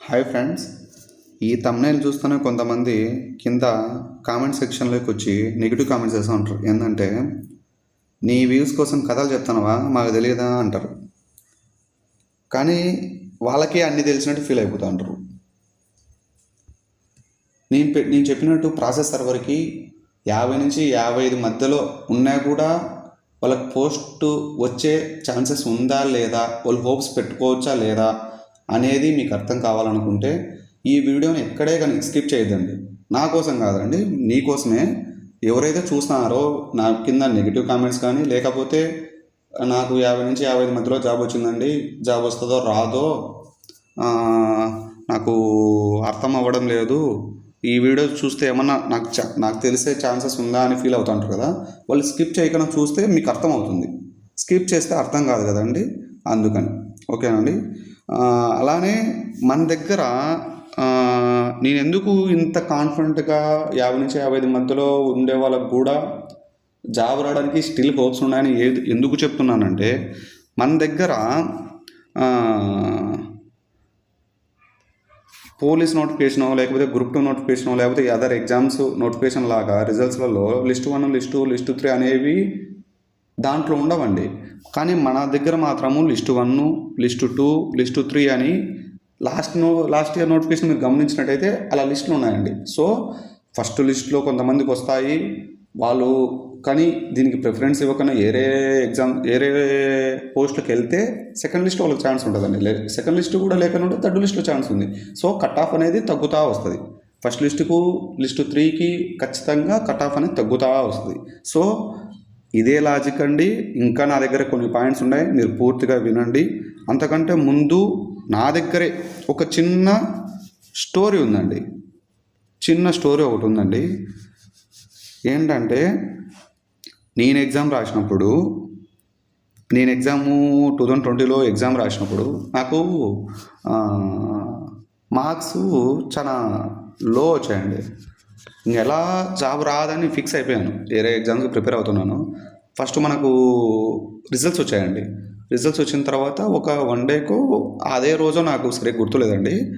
Hi friends ఈ thumbnail చూస్తూనే కొంతమంది కింద కామెంట్ సెక్షన్లోకి వచ్చి నెగిటివ్ కామెంట్స్ చేస్తూ ఉంటారు. ఏంటంటే నీ వ్యూస్ కోసం కథలు చెప్తానవా? మాకు తెలియదా? అంటారు. కానీ వాళ్ళకే అన్ని తెలిసినట్టు ఫీల్ అయిపోతూ ఉంటారు. నేను పె- నేను చెప్పినట్టు ప్రాసెస్ సర్వర్కి యాభై నుంచి యాభై ఐదు మధ్యలో ఉన్నా కూడా వాళ్ళకి పోస్ట్ వచ్చే ఛాన్సెస్ ఉందా లేదా? వాళ్ళు హోప్స్ పెట్టుకోవచ్చా లేదా? అనేది మీకు అర్థం కావాలనుకుంటే ఈ వీడియోని ఎక్కడే కానీ స్కిప్ చేయొద్దండి. నా కోసం కాదండి నీ కోసమే. ఎవరైతే చూస్తున్నారో నా కింద నెగిటివ్ కామెంట్స్ కానీ లేకపోతే నాకు యాభై నుంచి యాభై ఐదు మధ్యలో జాబ్ వచ్చిందండి జాబ్ వస్తుందో రాదో నాకు అర్థం అవ్వడం లేదు ఈ వీడియో చూస్తే ఏమన్నా నాకు నాకు తెలిసే ఛాన్సెస్ ఉందా అని ఫీల్ అవుతుంటారు కదా వాళ్ళు స్కిప్ చేయకుండా చూస్తే మీకు అర్థం అవుతుంది. స్కిప్ చేస్తే అర్థం కాదు కదండి అందుకని. ఓకేనండి అలానే మన దగ్గర నేను ఎందుకు ఇంత కాన్ఫిడెంట్గా యాభై నుంచి యాభై ఐదు మధ్యలో ఉండే వాళ్ళకు కూడా జాబ్ రావడానికి స్టిల్ హోప్స్ ఉన్నాయని ఏది ఎందుకు చెప్తున్నానంటే మన దగ్గర పోలీస్ నోటిఫికేషన్ లేకపోతే గ్రూప్ టూ నోటిఫికేషన్ లేకపోతే అదర్ ఎగ్జామ్స్ నోటిఫికేషన్ లాగా రిజల్ట్స్లలో list one list two list three అనేవి దాంట్లో ఉండవండి. కానీ మన దగ్గర మాత్రము list one list two list three అని last no last year notification మీరు గమనించినట్టయితే అలా లిస్టులు ఉన్నాయండి. సో ఫస్ట్ లిస్ట్లో కొంతమందికి వస్తాయి. వాళ్ళు కానీ దీనికి ప్రిఫరెన్స్ ఇవ్వకుండా ఏరే ఎగ్జామ్ ఏరే పోస్ట్కి వెళ్తే సెకండ్ లిస్ట్ వాళ్ళకి ఛాన్స్ ఉంటుందండి. లే సెకండ్ లిస్ట్ కూడా లేకుండా ఉంటే థర్డ్ లిస్ట్లో ఛాన్స్ ఉంది. సో కట్ ఆఫ్ అనేది తగ్గుతూ వస్తుంది. ఫస్ట్ లిస్టుకు లిస్ట్ త్రీకి ఖచ్చితంగా కట్ ఆఫ్ అనేది తగ్గుతూ వస్తుంది. సో ఇదే లాజిక్ అండి. ఇంకా నా దగ్గర కొన్ని పాయింట్స్ ఉన్నాయి. మీరు పూర్తిగా వినండి. అంతకంటే ముందు నా దగ్గరే ఒక చిన్న స్టోరీ ఉందండి. చిన్న స్టోరీ ఒకటి ఉందండి. ఏంటంటే నేను ఎగ్జామ్ రాసినప్పుడు నేను ఎగ్జాము టూ థౌజండ్ ట్వంటీలో ఎగ్జామ్ రాసినప్పుడు నాకు మార్క్స్ చాలా లో వచ్చాయండి. ఇంక ఎలా జాబ్ రాదని ఫిక్స్ అయిపోయాను. వేరే ఎగ్జామ్స్కి ప్రిపేర్ అవుతున్నాను. ఫస్ట్ మనకు రిజల్ట్స్ వచ్చాయండి. రిజల్ట్స్ వచ్చిన తర్వాత ఒక వన్ డేకు అదే రోజు నాకు సరిగ్గా గుర్తులేదండి.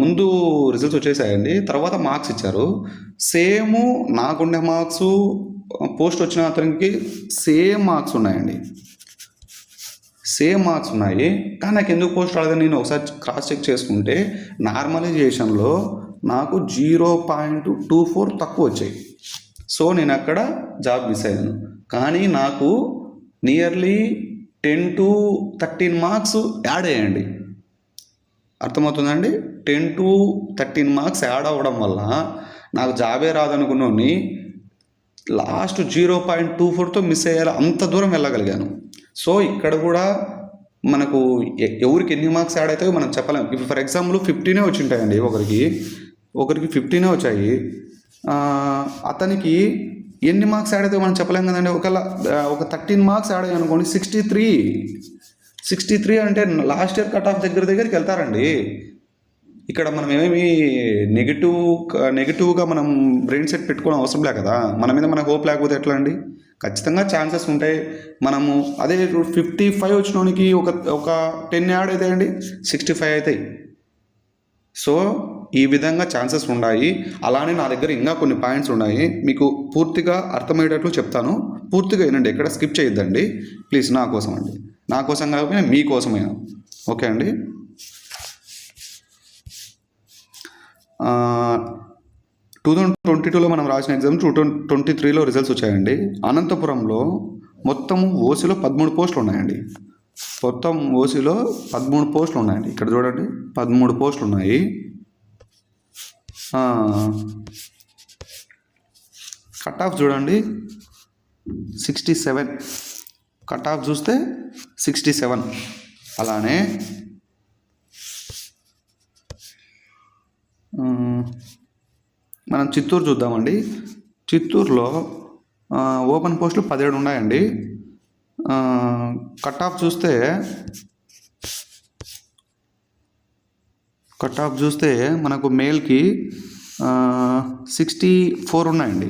ముందు రిజల్ట్స్ వచ్చేసాయండి. తర్వాత మార్క్స్ ఇచ్చారు. సేమ్ నాకుండే మార్క్స్ పోస్ట్ వచ్చిన అతనికి సేమ్ మార్క్స్ ఉన్నాయండి. సేమ్ మార్క్స్ ఉన్నాయి. కానీ నాకు ఎందుకు పోస్ట్ రాలేదని నేను ఒకసారి క్రాస్ చెక్ చేసుకుంటే నార్మలైజేషన్లో నాకు జీరో పాయింట్ టూ ఫోర్ తక్కువ వచ్చాయి. సో నేను అక్కడ జాబ్ మిస్ అయ్యాను. కానీ నాకు nearly ten to thirteen marks add అయ్యండి అర్థమవుతుందండి? Ten to thirteen marks add అవ్వడం వల్ల నాకు జాబే రాదనుకున్నోని లాస్ట్ జీరో పాయింట్ టూ ఫోర్తో మిస్ అయ్యేలా అంత దూరం వెళ్ళగలిగాను. సో ఇక్కడ కూడా మనకు ఎవరికి ఎన్ని మార్క్స్ యాడ్ అవుతాయో మనం చెప్పలేము ఇప్పుడు ఫర్ ఎగ్జాంపుల్ ఫిఫ్టీనే వచ్చి ఉంటాయండి ఒకరికి. ఒకరికి ఫిఫ్టీనే వచ్చాయి. అతనికి ఎన్ని మార్క్స్ యాడ్ అయితే మనం చెప్పలేం కదండి. ఒకవేళ ఒక థర్టీన్ మార్క్స్ యాడ్ అయ్యి అనుకోండి సిక్స్టీ త్రీ. సిక్స్టీ త్రీ అంటే లాస్ట్ ఇయర్ కట్ ఆఫ్ దగ్గర దగ్గరికి వెళ్తారండి. ఇక్కడ మనం ఏమేమి నెగిటివ్ నెగిటివ్గా మనం బ్రెయిన్ సెట్ పెట్టుకోవడం అవసరం లే కదా. మన మీద మనకు హోప్ లేకపోతే ఎట్లా అండి? ఖచ్చితంగా ఛాన్సెస్ ఉంటాయి. మనము అదే ఫిఫ్టీ ఫైవ్ వచ్చినోనికి ఒక ఒక టెన్ యాడ్ అవుతాయండి సిక్స్టీ ఫైవ్ అవుతాయి. సో ఈ విధంగా ఛాన్సెస్ ఉన్నాయి అలానే నా దగ్గర ఇంకా కొన్ని పాయింట్స్ ఉన్నాయి. మీకు పూర్తిగా అర్థమయ్యేటట్లు చెప్తాను. పూర్తిగా వినండి ఎక్కడ స్కిప్ చేయొద్దండి. ప్లీజ్ నా కోసం అండి నా కోసం కాకపోయినా మీకోసమైనా ఓకే అండి? టూ థౌజండ్ ట్వంటీ టూలో మనం రాసిన ఎగ్జామ్ టూ థౌజండ్ ట్వంటీ త్రీలో రిజల్ట్స్ వచ్చాయండి. అనంతపురంలో మొత్తం ఓసీలో పదమూడు పోస్టులు ఉన్నాయండి. మొత్తం ఓసీలో పదమూడు పోస్టులు ఉన్నాయండి. ఇక్కడ చూడండి పదమూడు పోస్టులు ఉన్నాయి. కట్ ఆఫ్ చూడండి. Sixty seven. కట్ ఆఫ్ చూస్తే సిక్స్టీ సెవెన్. అలానే. మనం చిత్తూరు చూద్దామండి. చిత్తూరులో ఓపెన్ పోస్టులు పదిహేడు ఉన్నాయండి. కట్ ఆఫ్ చూస్తే కట్ ఆఫ్ చూస్తే మనకు మేల్కి సిక్స్టీ ఫోర్ ఉన్నాయండి.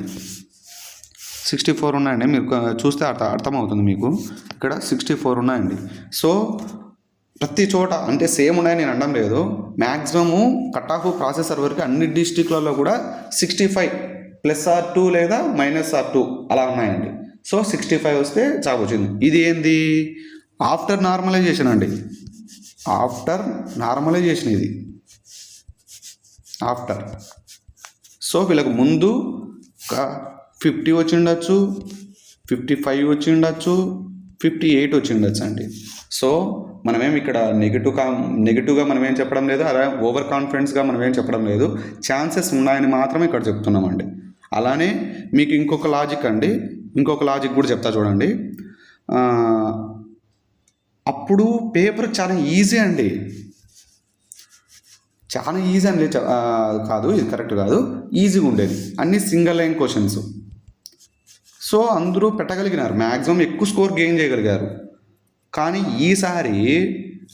సిక్స్టీ ఫోర్ ఉన్నాయండి. మీరు చూస్తే అర్థ అర్థమవుతుంది మీకు. ఇక్కడ సిక్స్టీ ఫోర్ ఉన్నాయండి. సో ప్రతి చోట అంటే సేమ్ ఉన్నాయని నేను అనడం లేదు. మ్యాక్సిమము కట్ ఆఫ్ ప్రాసెసర్ వరకు అన్ని డిస్టిక్లలో కూడా sixty five plus or two లేదా మైనస్ ఆర్ టూ అలా ఉన్నాయండి. సో సిక్స్టీ ఫైవ్ వస్తే జాబ్ వచ్చింది. ఇది ఏంది? ఆఫ్టర్ నార్మలైజేషన్ అండి. ఆఫ్టర్ నార్మలైజేషన్ ఇది. ఆఫ్టర్. సో వీళ్ళకు ముందు ఒక ఫిఫ్టీ వచ్చి ఉండొచ్చు ఫిఫ్టీ ఫైవ్ వచ్చి ఉండొచ్చు ఫిఫ్టీ ఎయిట్ వచ్చి ఉండొచ్చు అండి. సో మనమేం ఇక్కడ నెగిటివ్ కా నెగిటివ్గా మనం ఏం చెప్పడం లేదు అలా ఓవర్ కాన్ఫిడెన్స్గా మనం ఏం చెప్పడం లేదు. ఛాన్సెస్ ఉన్నాయని మాత్రమే ఇక్కడ చెప్తున్నామండి అలానే మీకు ఇంకొక లాజిక్ అండి ఇంకొక లాజిక్ కూడా చెప్తా చూడండి. అప్పుడు పేపర్ చాలా ఈజీ అండి. చాలా ఈజీ అని కాదు ఇది కరెక్ట్ కాదు. ఈజీగా ఉండేది. అన్ని సింగిల్ లైన్ క్వశ్చన్స్ సో అందరూ పెట్టగలిగినారు. మ్యాక్సిమం ఎక్కువ స్కోర్ గెయిన్ చేయగలిగారు. కానీ ఈసారి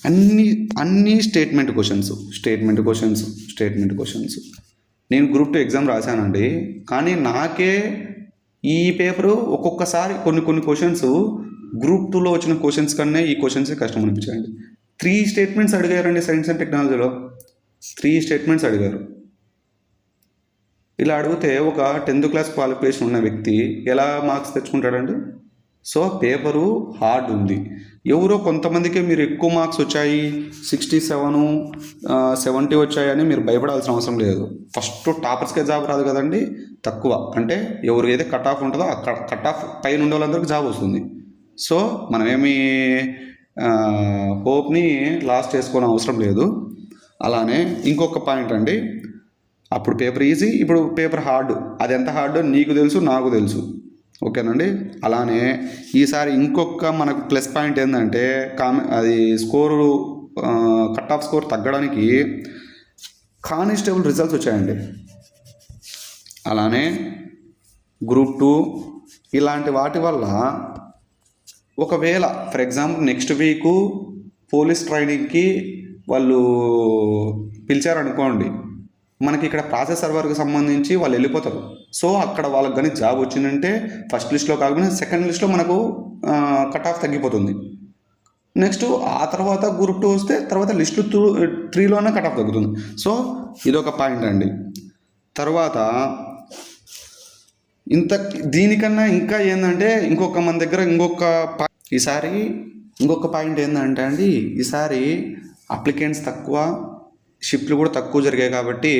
అన్ని అన్ని statement questions statement questions statement questions నేను గ్రూప్ టూ ఎగ్జామ్ రాశానండి. కానీ నాకే ఈ పేపరు ఒక్కొక్కసారి కొన్ని కొన్ని క్వశ్చన్స్ గ్రూప్ టూలో వచ్చిన క్వశ్చన్స్ కన్నా ఈ క్వశ్చన్సే కష్టం అనిపించాయండి. త్రీ స్టేట్మెంట్స్ అడిగారండి సైన్స్ అండ్ టెక్నాలజీలో త్రీ స్టేట్మెంట్స్ అడిగారు. ఇలా అడిగితే ఒక టెన్త్ క్లాస్ క్వాలిఫికేషన్ ఉన్న వ్యక్తి ఎలా మార్క్స్ తెచ్చుకుంటాడండి? సో పేపరు హార్డ్ ఉంది. ఎవరో కొంతమందికి మీరు ఎక్కువ మార్క్స్ వచ్చాయి సిక్స్టీ సెవెన్ సెవెంటీ వచ్చాయని మీరు భయపడాల్సిన అవసరం లేదు. ఫస్ట్ టాపర్స్కే జాబ్ రాదు కదండి తక్కువ. అంటే ఎవరు ఏదైతే కట్ ఆఫ్ ఉంటుందో ఆ కట్ ఆఫ్ పైన ఉండే వాళ్ళందరికీ జాబ్ వస్తుంది. సో మనమేమి హోప్ని లాస్ట్ చేసుకోవడం అవసరం లేదు. అలానే ఇంకొక పాయింట్ అండి. అప్పుడు పేపర్ ఈజీ ఇప్పుడు పేపర్ హార్డ్. అది ఎంత హార్డ్? నీకు తెలుసు నాకు తెలుసు. ఓకేనండి? అలానే ఈసారి ఇంకొక మనకు ప్లస్ పాయింట్ ఏంటంటే కామె అది స్కోరు కట్ ఆఫ్ స్కోర్ తగ్గడానికి కానిస్టేబుల్ రిజల్ట్స్ వచ్చాయండి. అలానే గ్రూప్ టూ ఇలాంటి వాటి వల్ల ఒకవేళ for example next week police ట్రైనింగ్కి వాళ్ళు పిలిచారనుకోండి మనకి ఇక్కడ ప్రాసెస్ సర్వర్కి సంబంధించి వాళ్ళు వెళ్ళిపోతారు. సో అక్కడ వాళ్ళకి కానీ జాబ్ వచ్చిందంటే ఫస్ట్ లిస్ట్లో కాకుండా సెకండ్ లిస్ట్లో మనకు కట్ ఆఫ్ తగ్గిపోతుంది. నెక్స్ట్ ఆ తర్వాత గ్రూప్ టూ వస్తే తర్వాత లిస్టు టూ త్రీలోనే కట్ ఆఫ్ తగ్గుతుంది. సో ఇదొక పాయింట్ అండి. తర్వాత ఇంత దీనికన్నా ఇంకా ఏంటంటే ఇంకొక మన దగ్గర ఇంకొక పా- ఈసారి ఇంకొక పాయింట్ ఏంటంటే అండి ఈసారి అప్లికెంట్స్ తక్కువ షిఫ్ట్లు కూడా తక్కువ జరిగాయి కాబట్టి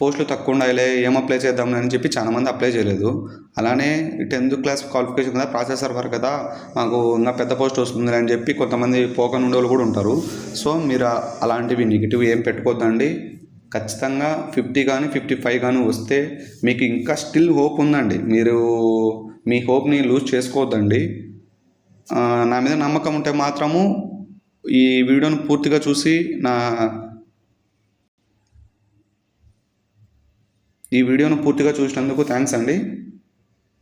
పోస్టులు తక్కువ ఉండాలి ఏం అప్లై చేద్దాం అని చెప్పి చాలా మంది అప్లై చేయలేదు. అలానే టెన్త్ క్లాస్ క్వాలిఫికేషన్ కదా ప్రాసెసర్ వరకు కదా మాకు ఇంకా పెద్ద పోస్ట్ వస్తుంది అని చెప్పి కొంతమంది పోకన్ ఉండేవాళ్ళు కూడా ఉంటారు. సో మీరు అలాంటివి నెగిటివ్ ఏం పెట్టుకోద్దండి. ఖచ్చితంగా ఫిఫ్టీ కానీ ఫిఫ్టీ ఫైవ్ కానీ వస్తే మీకు ఇంకా స్టిల్ హోప్ ఉందండి. మీరు మీ హోప్ని లూజ్ చేసుకోవద్దండి. నా మీద నమ్మకం ఉంటే మాత్రము ఈ వీడియోను పూర్తిగా చూసి నా ఈ వీడియోను పూర్తిగా చూసినందుకు థ్యాంక్స్ అండి.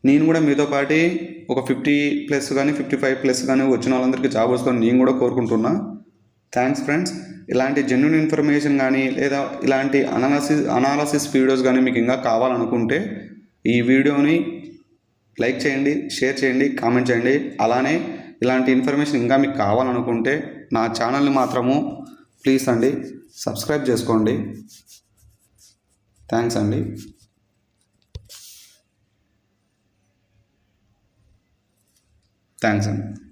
నేను కూడా మీతో పాటి ఒక ఫిఫ్టీ ప్లస్ కానీ ఫిఫ్టీ ఫైవ్ ప్లస్ కానీ వచ్చిన వాళ్ళందరికీ జాబ్ వస్తుందని నేను కూడా కోరుకుంటున్నా. Thanks friends. ఇలాంటి జెన్యున్ ఇన్ఫర్మేషన్ కానీ లేదా ఇలాంటి అనాలసిస్ అనాలసిస్ వీడియోస్ కానీ మీకు ఇంకా కావాలనుకుంటే ఈ వీడియోని లైక్ చేయండి షేర్ చేయండి కామెంట్ చేయండి. అలానే ఇలాంటి ఇన్ఫర్మేషన్ ఇంకా మీకు కావాలనుకుంటే నా ఛానల్ని మాత్రము ప్లీజ్ అండి సబ్స్క్రైబ్ చేసుకోండి. థ్యాంక్స్ అండి. థ్యాంక్స్ అండి.